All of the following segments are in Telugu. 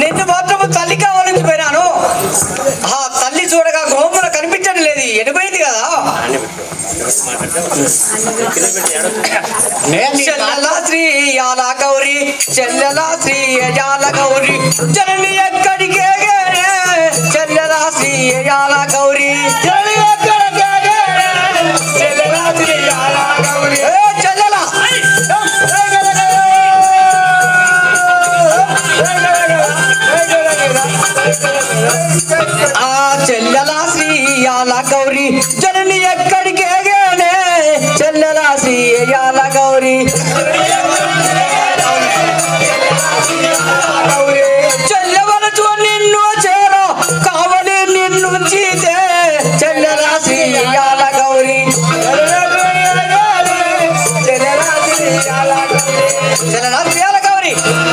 నిన్ను మాత్రము తల్లి కావాలని పోయినాను ఆ తల్లి చూడగా గోమున కనిపించడం లేదు. ఎడిపోయింది కదా? చెల్లెలా శ్రీ గౌరీ చెల్లెలా శ్రీ యజాల గౌరీ ఎక్కడికే చెల్లెలా శ్రీ యజాల గౌరీ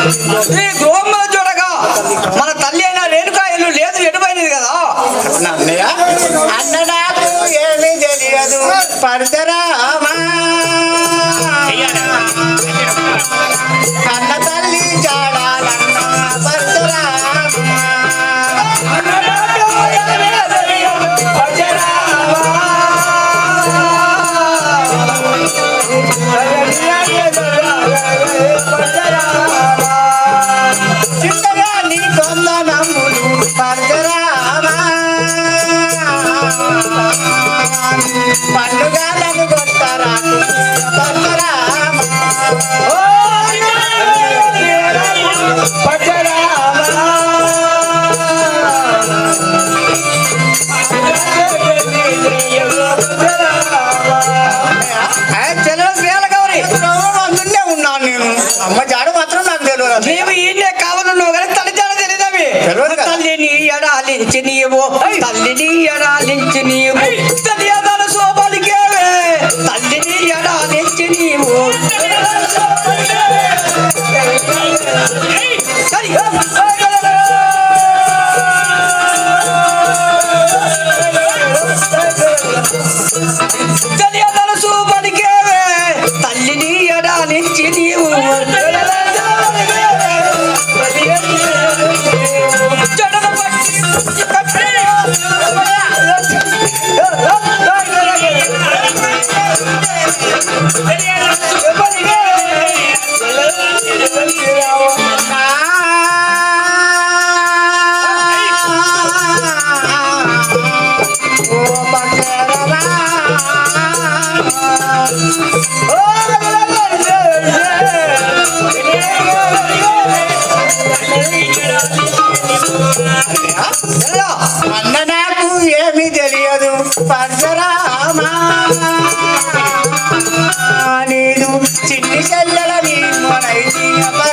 శ్రీ గృహంలో చూడగా మన తల్లి అయిన రేణుకా ఇల్లు లేదు ఎడిపోయినది కదా. అన్న నాకు ఏమి తెలియదు. పడతారా சித்த llevó Hey. Maria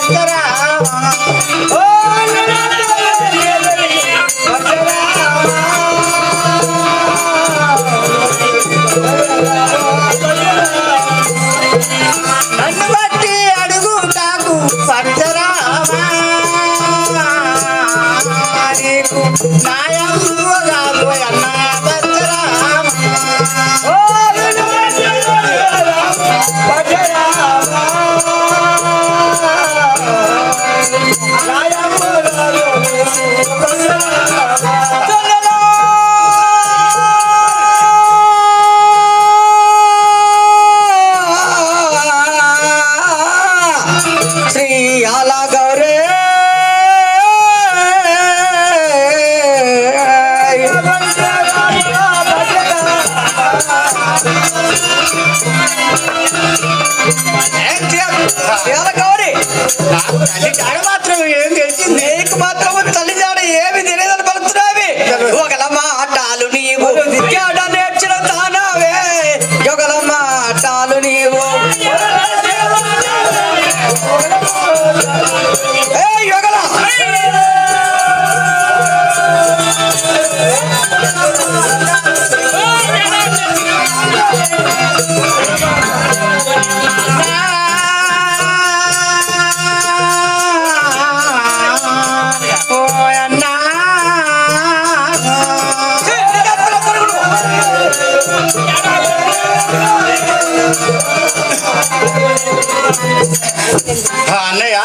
అన్నయ్య?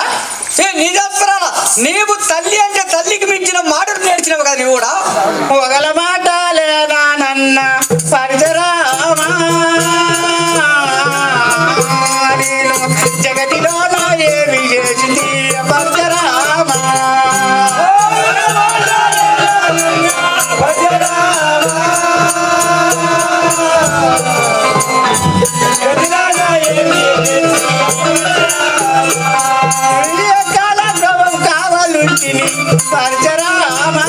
ఏ నిజస్వరాల నీవు తల్లి అంటే తల్లికి మించిన మాటలు నేర్చినవు కదా నీవు కూడా? ఒకల పరిచరామా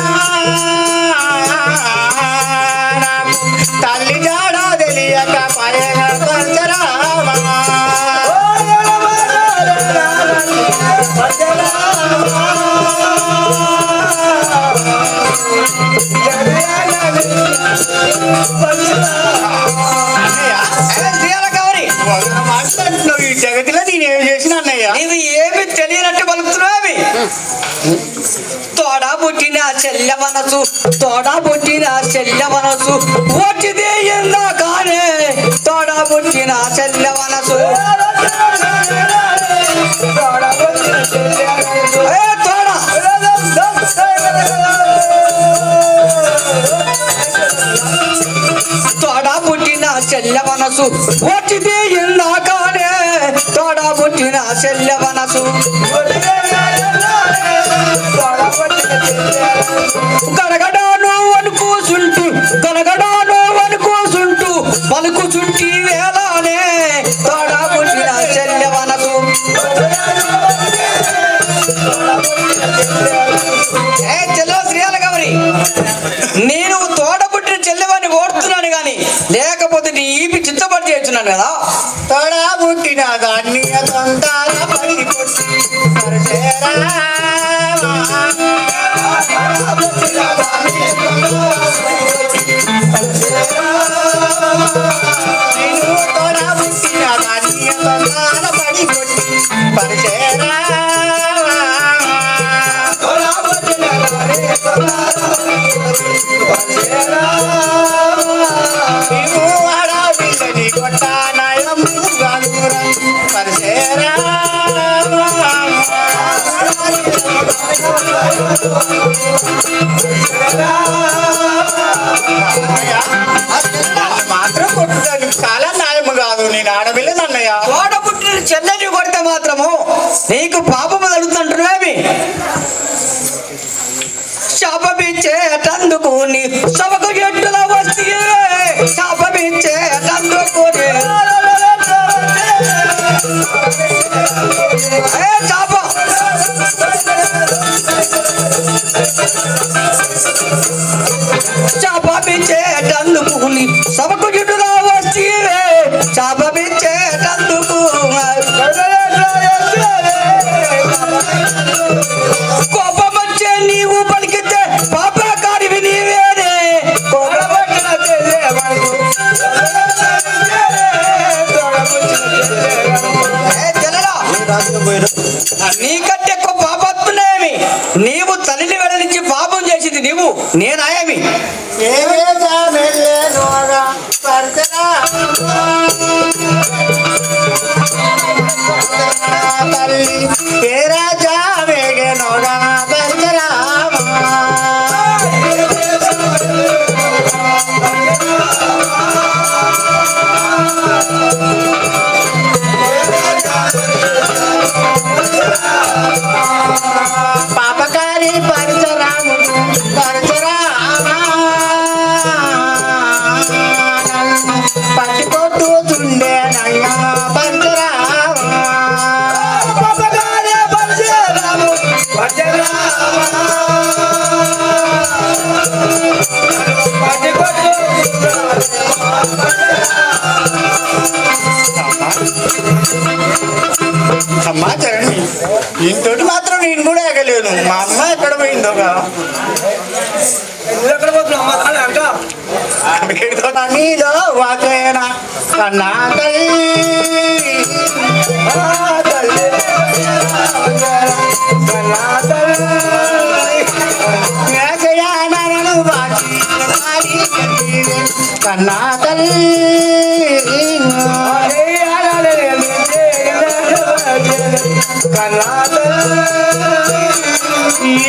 తల్లి జాడ తెలియక పరేగ పరిచరామా మాట్లాడుతున్నావు ఈ జగతిలో నేను ఏం చేసిన అన్నయ్య నీవు ఏమి తెలియనట్టు పలుకుతున్నావు పుట్టిన చెల్ల మనసు తోడ పుట్టిన చెల్ల మనసు. వచ్చిదే ఎందా కానే తోడ పుట్టిన చెల్ల మనసు. తోడ! పుట్టిన చెల్ల మనసు. వచ్చిదే ఎందా కానే తోడ అంటాడు కదా తొడ పుట్టిన దాన్ని తొందర పడి కొట్టి పరిచేరా. మాత్రం కొట్టుడానికి చాలా న్యాయం కాదు. నేను ఆడపిల్లని అన్నయ్య. తోడ పుట్టిన చెల్లెని కొడితే మాత్రము నీకు పాపము తగులుతుంటున్నావి శాపమిచ్చేటందుకు నీ సభకు చెట్టు శాపమిచ్చేటందుకు నీ సభకు ఎట్టుల వస్తే మెల్లెనోగా పరిచేరా. తల్లి ఇంతటి మాత్రం నేను కూడా ఎగలేను. మా అమ్మ ఎక్కడ వాకేనా? కన్నా మేఘయానను బాచి కన్నా తల్లి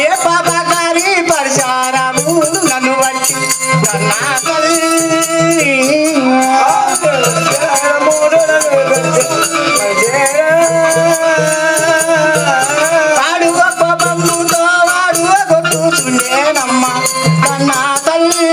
ఏ పాపకారి పరిచారము నన్ను బట్టి కన్నా వాడు గొప్ప బంధుతో వాడు కొట్టుచుండేనమ్మ కన్నా తల్లి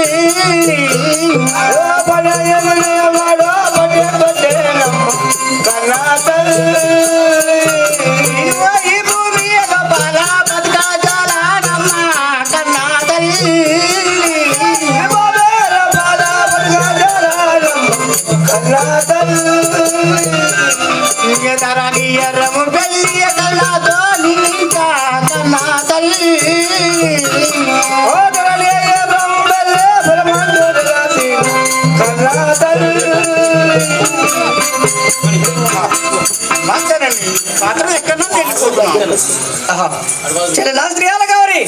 ఎర్రము నింకా కన్నా తల్లి. మాత్రం ఎక్కడో తెలిసిపోతున్నాం చెల్లెలా శ్రీయాల గౌరి.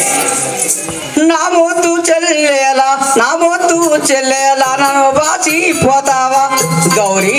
నా మొద్దు చెల్లెలా నా మొద్దు చెల్లెలా నన్ను బాచి పోతావా గౌరీ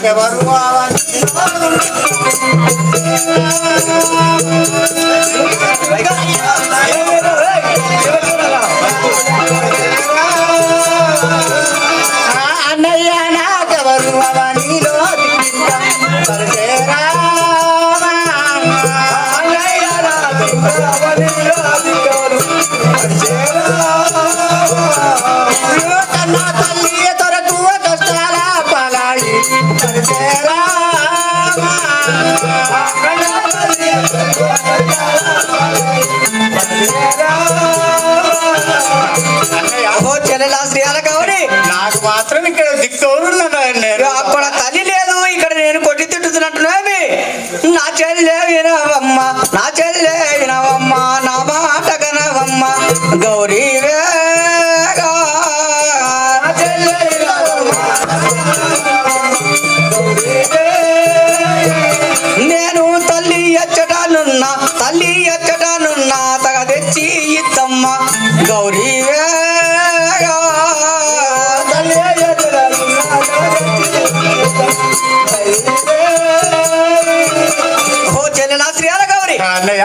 నాకెవరు అవని ఆ అన్నయ్య నాకెవరు అవనిలో పరిచేరా కన్నా మాత్రం ఇక్కడ దిక్కోడున్నాను నేను. అక్కడ తల్లి లేదు ఇక్కడ నేను కొట్టి తిట్టుతున్నట్టునేవి నా చెల్లె లేవినవమ్మ నా చెల్లె లేవినవమ్మ నా మాట గనవమ్మ గౌరీ అన్నయ్య?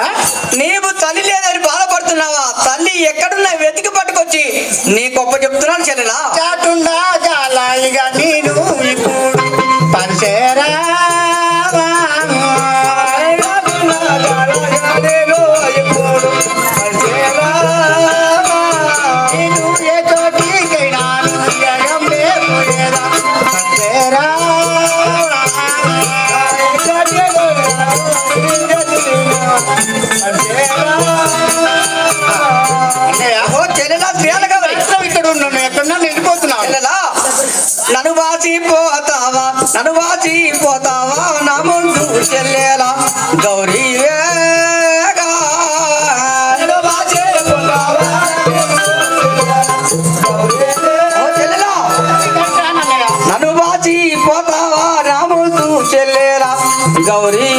నీవు తల్లి లేదని బాధపడుతున్నావా? తల్లి ఎక్కడున్నా వెతికి పట్టుకొచ్చి నీ గొప్ప చెప్తున్నాను చెల్లెలా? చాటుండా జాలాయిగా నేను ఇప్పుడు. పరిచేరా నడువాచి పోతావా? నా ముందు చెల్లేలా? గౌరీ వేగా. ఓ చెల్లెలా? నన్ను బాచి పోతావా రాముతూ చెల్లేరా గౌరీ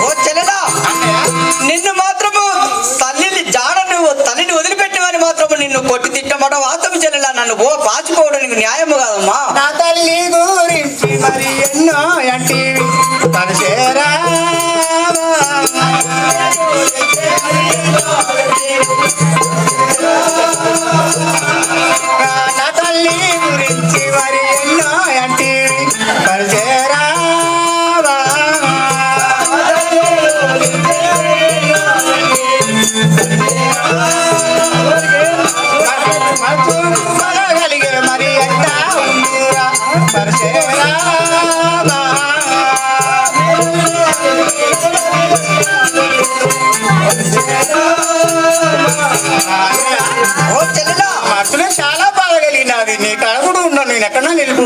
ఓ చెల్లెడా నిన్ను మాత్రము తల్లిని జాడ నువ్వు తల్లిని వదిలిపెట్టివని మాత్రము నిన్ను కొట్టి తిట్టమాట. వాస్తవం చెల్లెలా నన్ను ఓ పాచుకోవడానికి న్యాయము కాదమ్మా. చాలా బాగా కలిగినది. నీ కడ కూడా ఉన్నాను నేను ఎక్కడన్నా నిలుపు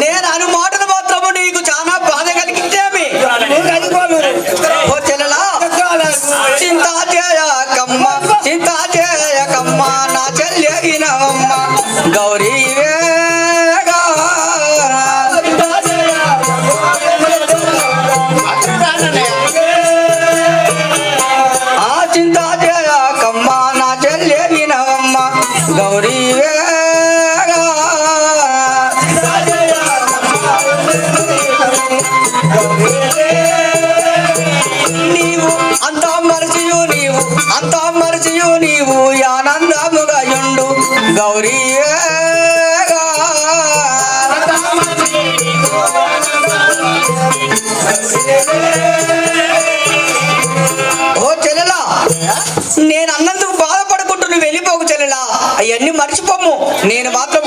నేను అన్నందుకు బాధపడుకుంటూ నువ్వు వెళ్ళిపోకు చెల్లెలా. అవన్నీ మర్చిపోము. నేను మాత్రం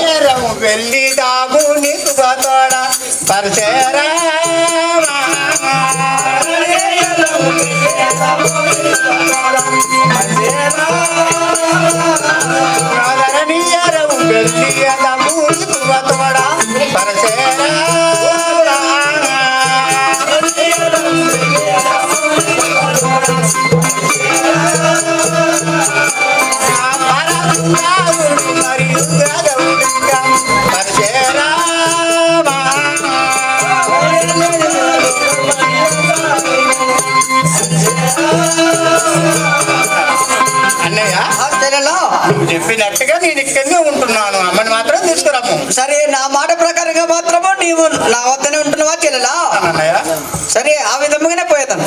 వెళ్ళి దాగు నీకు పరిచేరా. వెళ్ళి నువ్వు చెప్పినట్టుగా నేను ఇక్కడనే ఉంటున్నాను. అమ్మని మాత్రం తీసుకురాము. సరే నా మాట ప్రకారంగా మాత్రము నీవు నా వద్దనే ఉంటున్నావా చెల్లెలా? అన్నయ్య సరే ఆ విధముగానే పోయేదాను